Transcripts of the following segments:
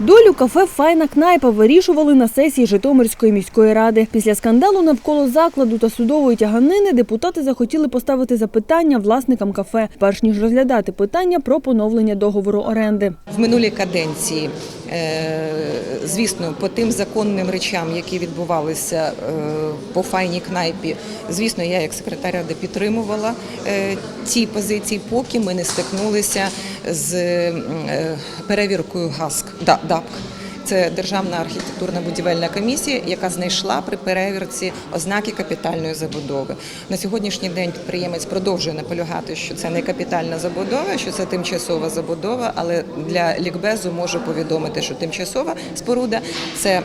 Долю кафе Файна кнайпа вирішували на сесії Житомирської міської ради. Після скандалу навколо закладу та судової тяганини депутати захотіли поставити запитання власникам кафе, перш ніж розглядати питання про поновлення договору оренди. В минулій каденції, е, звісно, по тим законним речам, які відбувалися е, по файній кнайпі, звісно, я як секретар ради підтримувала е, ці позиції, поки ми не стикнулися з перевіркою ГАСК ДАПК. Це Державна архітектурна будівельна комісія, яка знайшла при перевірці ознаки капітальної забудови. На сьогоднішній день підприємець продовжує наполягати, що це не капітальна забудова, що це тимчасова забудова, але для лікбезу можу повідомити, що тимчасова споруда це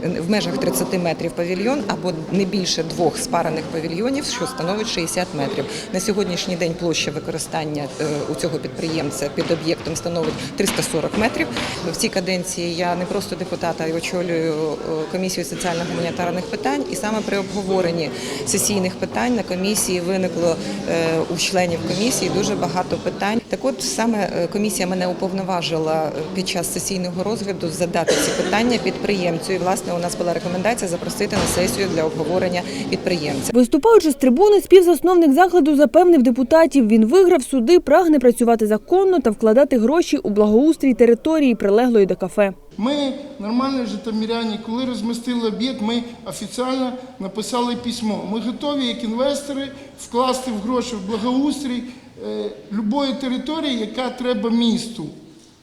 в межах 30 метрів павільйон або не більше двох спарених павільйонів, що становить 60 метрів. На сьогоднішній день площа використання е, у цього підприємця під об'єктом становить 340 метрів. В цій каденції я не просто депутат, а й очолюю е, комісію соціально-гуманітарних питань. І саме при обговоренні сесійних питань на комісії виникло е, у членів комісії дуже багато питань. Так от саме е, комісія мене уповноважила під час сесійного розгляду задати ці питання підприємцю. І власне у нас була рекомендація запросити на сесію для обговорення підприємця. Виступаючи з трибуни, співзасновник закладу запевнив депутатів, він виграв суди, прагне працювати законно та вкладати гроші у благоустрій території, прилеглої до кафе. Ми, нормальні житомиряні, коли розмістили об'єкт, ми офіційно написали письмо. Ми готові, як інвестори, вкласти в гроші в благоустрій е, любої території, яка треба місту.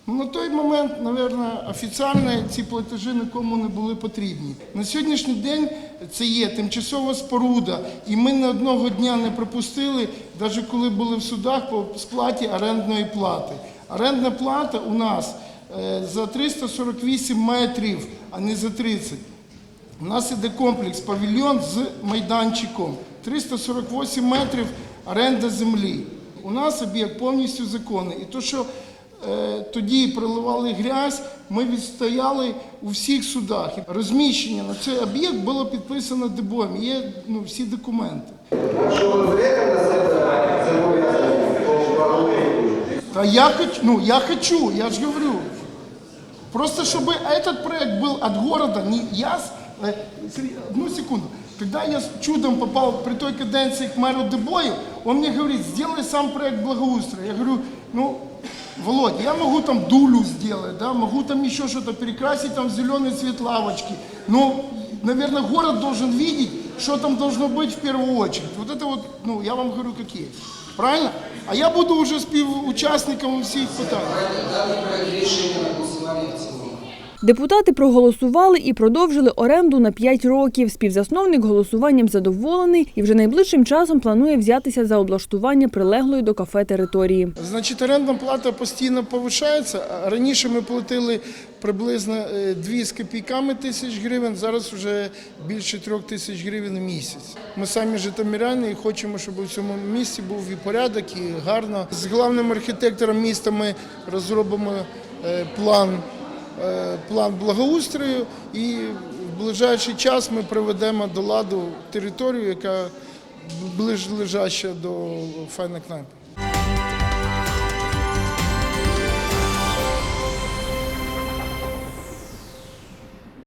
Ну, на той момент, мабуть, офіційно ці платежі нікому не були потрібні. На сьогоднішній день це є тимчасова споруда, і ми не одного дня не пропустили, навіть коли були в судах по сплаті орендної плати. Орендна плата у нас за 348 метрів, а не за 30. У нас іде комплекс павільйон з майданчиком. 348 метрів оренда землі. У нас об'єкт повністю законний. І то, що е, тоді проливали грязь, ми відстояли у всіх судах. Розміщення на цей об'єкт було підписано ДБОМ. Є ну, всі документи. Та я хочу, ну я хочу, я же говорю. Просто чтобы этот проект был от города, не я, с- э, Сергей, одну секунду. Когда я с чудом попал при той каденции к мэру Дебою, он мне говорит, сделай сам проект благоустройства. Я говорю, ну, Володь, я могу там дулю сделать, да, могу там еще что-то перекрасить, там в зеленый цвет лавочки. Но, наверное, город должен видеть, что там должно быть в первую очередь. Вот это вот, ну, я вам говорю, как есть. Правильно? А я буду уже співучасником всіх питань. Депутати проголосували і продовжили оренду на 5 років. Співзасновник голосуванням задоволений і вже найближчим часом планує взятися за облаштування прилеглої до кафе території. Значить, орендна плата постійно повишається. Раніше ми платили приблизно е, 2 з копійками тисяч гривень, зараз вже більше 3 тисяч гривень в місяць. Ми самі житомиряни і хочемо, щоб у цьому місті був і порядок, і гарно. З головним архітектором міста ми розробимо е, план, е, план благоустрою і в ближайший час ми приведемо до ладу територію, яка ближче до Файна Кнайпа.